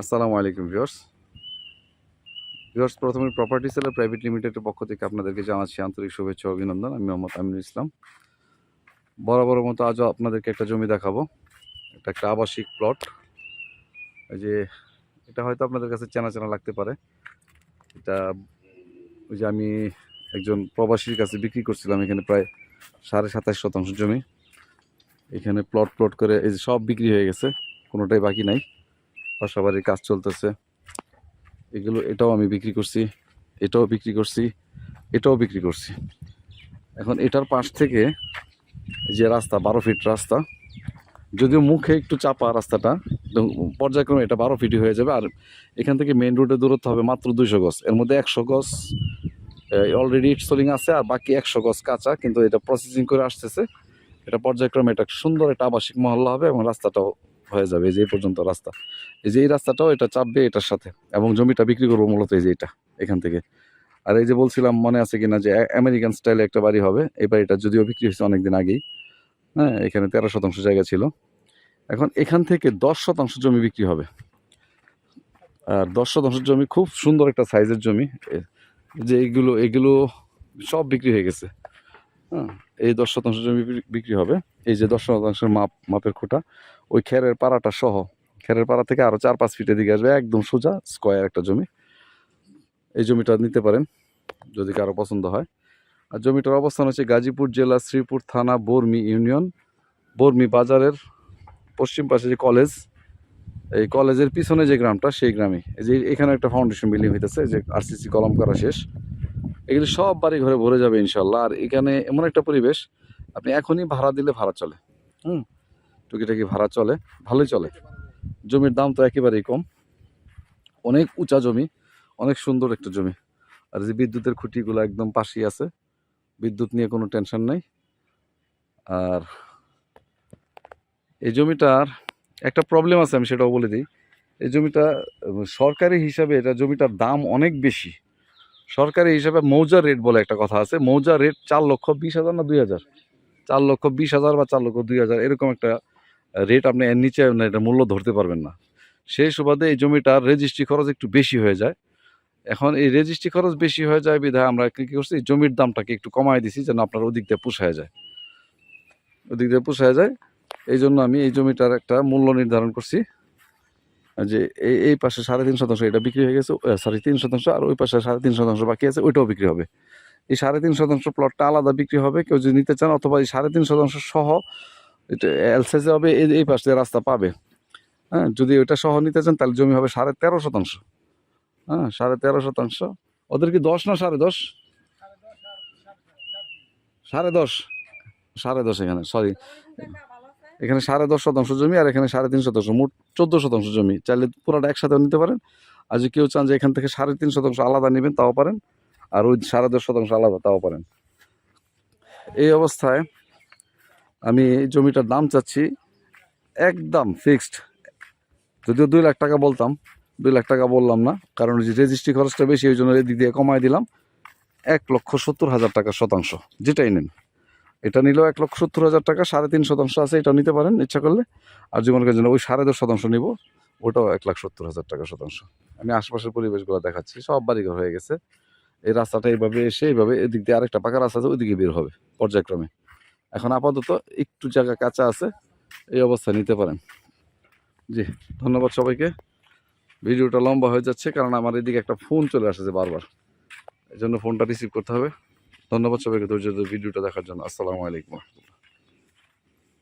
আসসালামু আলাইকুম viewers. Viewers, প্রথমে প্রপার্টি সেলার প্রাইভেট লিমিটেডের পক্ষ থেকে আপনাদেরকে জানাচ্ছি আন্তরিক শুভেচ্ছা অভিনন্দন। আমি মোহাম্মদ আমিনুল ইসলাম। বরাবর মতো আজও আপনাদেরকে একটা জমি দেখাবো। এটা একটা আবাসিক প্লট এই যে, এটা হয়তো আপনাদের কাছে চেনা চেনা লাগতে পারে। এটা, ওই যে আমি একজন প্রবাসীর কাছে বিক্রি করছিলাম, এখানে প্রায় সাড়ে সাতাশ শতাংশ জমি। এখানে প্লট প্লট করে, এই যে সব বিক্রি হয়ে গেছে, কোনোটাই বাকি নাই। বাসাবাড়ির কাজ চলতেছে। এগুলো, এটাও আমি বিক্রি করছি, এটাও বিক্রি করছি, এটাও বিক্রি করছি। এখন এটার পাশ থেকে যে রাস্তা, বারো ফিট রাস্তা, যদিও মুখে একটু চাপা রাস্তাটা পর্যায়ক্রমে এটা বারো ফিটই হয়ে যাবে। আর এখান থেকে মেইন রোডে দূরত্ব হবে মাত্র দুইশো গজ। এর মধ্যে একশো গজ অলরেডি ইটসোলিং আছে, আর বাকি একশো গজ কাঁচা, কিন্তু এটা প্রসেসিং করে আসতেছে। এটা পর্যায়ক্রমে এটা সুন্দর একটা আবাসিক মহল্লা হবে এবং রাস্তাটাও হয়ে যাবে এই যে পর্যন্ত রাস্তা। এই যে এই রাস্তাটাও এটা চাপবে এটার সাথে। এবং জমিটা বিক্রি করব মূলত এই যে এটা, এখান থেকে। আর এই যে বলছিলাম, মনে আছে কিনা যে আমেরিকান স্টাইলে একটা বাড়ি হবে। এই বাড়িটা যদিও বিক্রি হয়েছে অনেকদিন আগেই। হ্যাঁ এখানে তেরো শতাংশ জায়গা ছিল। এখন এখান থেকে দশ শতাংশ জমি বিক্রি হবে। আর দশ শতাংশ জমি খুব সুন্দর একটা সাইজের জমি। যে এগুলো এগুলো সব বিক্রি হয়ে গেছে। হ্যাঁ এই দশ শতাংশ জমি বিক্রি- হবে। এই যে দশ শতাংশের মাপ, মাপের খোটা, ওই খেরের পাড়াটা সহ, খেরের পাড়া থেকে আরও চার পাঁচ ফিটের দিকে আসবে, একদম সোজা স্কোয়ার একটা জমি। এই জমিটা নিতে পারেন, যদি কারও পছন্দ হয়। আর জমিটার অবস্থান হচ্ছে গাজীপুর জেলা, শ্রীপুর থানা, বর্মি ইউনিয়ন। বর্মি বাজারের পশ্চিম পাশে যে কলেজ, এই কলেজের পিছনে যে গ্রামটা, সেই গ্রামে। এই যে এখানে একটা ফাউন্ডেশন বিল্ডিং হইতেছে, যে আরসিসি কলম করা শেষ। এগুলি সব বাড়ি ঘরে ভরে যাবে ইনশাল্লাহ আর এখানে এমন একটা পরিবেশ, আপনি এখনই ভাড়া দিলে ভাড়া চলে। হুম? টুকিটাকি ভাড়া চলে, ভালোই চলে। জমির দাম তো একেবারেই কম। অনেক উঁচা জমি, অনেক সুন্দর একটা জমি। আর যে বিদ্যুতের খুঁটিগুলো একদম পাশেই আছে, বিদ্যুৎ নিয়ে কোনো টেনশন নাই। আর এই জমিটার একটা প্রবলেম আছে, আমি সেটাও বলে দিই। এই জমিটা সরকারি হিসাবে এটা জমিটার দাম অনেক বেশি। সরকারি হিসাবে মৌজা রেট বলে একটা কথা আছে। মৌজা রেট চার লক্ষ বিশ হাজার না দুই হাজার? চার লক্ষ বিশ হাজার বা চার লক্ষ দুই হাজার, এরকম একটা রেট আপনি এর নিচে এটা মূল্য ধরতে পারবেন না। সেই সুবাদে এই জমিটার রেজিস্ট্রি খরচ একটু বেশি হয়ে যায়। এখন এই রেজিস্ট্রি খরচ বেশি হয়ে যায় বিধায় আমরা কী, কি করছি? জমির দামটাকে একটু কমায় দিছি যেন আপনার ওদিক দিয়ে পুষায় যায়। ওদিক দিয়ে পুষায় যায়। এই জন্য আমি এই জমিটার একটা মূল্য নির্ধারণ করছি। যে এই পাশে সাড়ে তিন শতাংশ এটা বিক্রি হয়ে গেছে সরি তিন শতাংশ, আর ওই পাশে সাড়ে তিন শতাংশ বাকি আছে, ওইটাও বিক্রি হবে। এই সাড়ে তিন শতাংশ প্লটটা আলাদা বিক্রি হবে, কেউ যদি নিতে চান, অথবা এই সাড়ে তিন শতাংশ সহ এটা এলসাইজে হবে এই এই পাশ দিয়ে রাস্তা পাবে। হ্যাঁ যদি ওইটা সহ নিতে চান, তাহলে জমি হবে সাড়ে তেরো শতাংশ। হ্যাঁ সাড়ে তেরো শতাংশ। ওদের কি দশ না সাড়ে দশ? সাড়ে দশ। সাড়ে দশ এখানে সরি এখানে সাড়ে দশ শতাংশ জমি আর এখানে সাড়ে তিন শতাংশ, মোট চোদ্দ শতাংশ জমি। চাইলে পুরোটা একসাথে নিতে পারেন। আর যদি কেউ চান যে এখান থেকে সাড়ে তিন শতাংশ আলাদা নেবেন, তাও পারেন। আর ওই সাড়ে দশ শতাংশ আলাদা, তাও পারেন। এই অবস্থায় আমি জমিটার দাম চাচ্ছি একদম ফিক্সড। যদিও দুই লাখ টাকা বলতাম, দুই লাখ টাকা বললাম না, কারণ যে রেজিস্ট্রি খরচটা বেশি, ওই জন্য এদিক দিয়ে কমায় দিলাম। এক লক্ষ সত্তর হাজার টাকা শতাংশ, যেটাই নেন। এটা নিলেও এক লক্ষ সত্তর হাজার টাকা, সাড়ে তিন শতাংশ আছে, এটা নিতে পারেন, ইচ্ছা করলে। আর জীবন জন্য ওই সাড়ে দশ শতাংশ নিব, ওটাও এক লাখ সত্তর হাজার টাকা শতাংশ। আমি আশপাশের পরিবেশগুলো দেখাচ্ছি, সব বাড়িঘর হয়ে গেছে। এই রাস্তাটা এইভাবে এসে এইভাবে এদিক দিয়ে আরেকটা পাকা রাস্তা আছে, ওইদিকে বের হবে পর্যায়ক্রমে। এখন আপাতত একটু জায়গা কাঁচা আছে, এই অবস্থা নিতে পারেন। জি, ধন্যবাদ সবাইকে। ভিডিওটা লম্বা হয়ে যাচ্ছে, কারণ আমার এদিকে একটা ফোন চলে আসছে বারবার। এই জন্য ফোনটা রিসিভ করতে হবে। ধন্যবাদ সবাইকে ধৈর্য ভিডিওটা দেখার জন্য। আসসালামু আলাইকুম।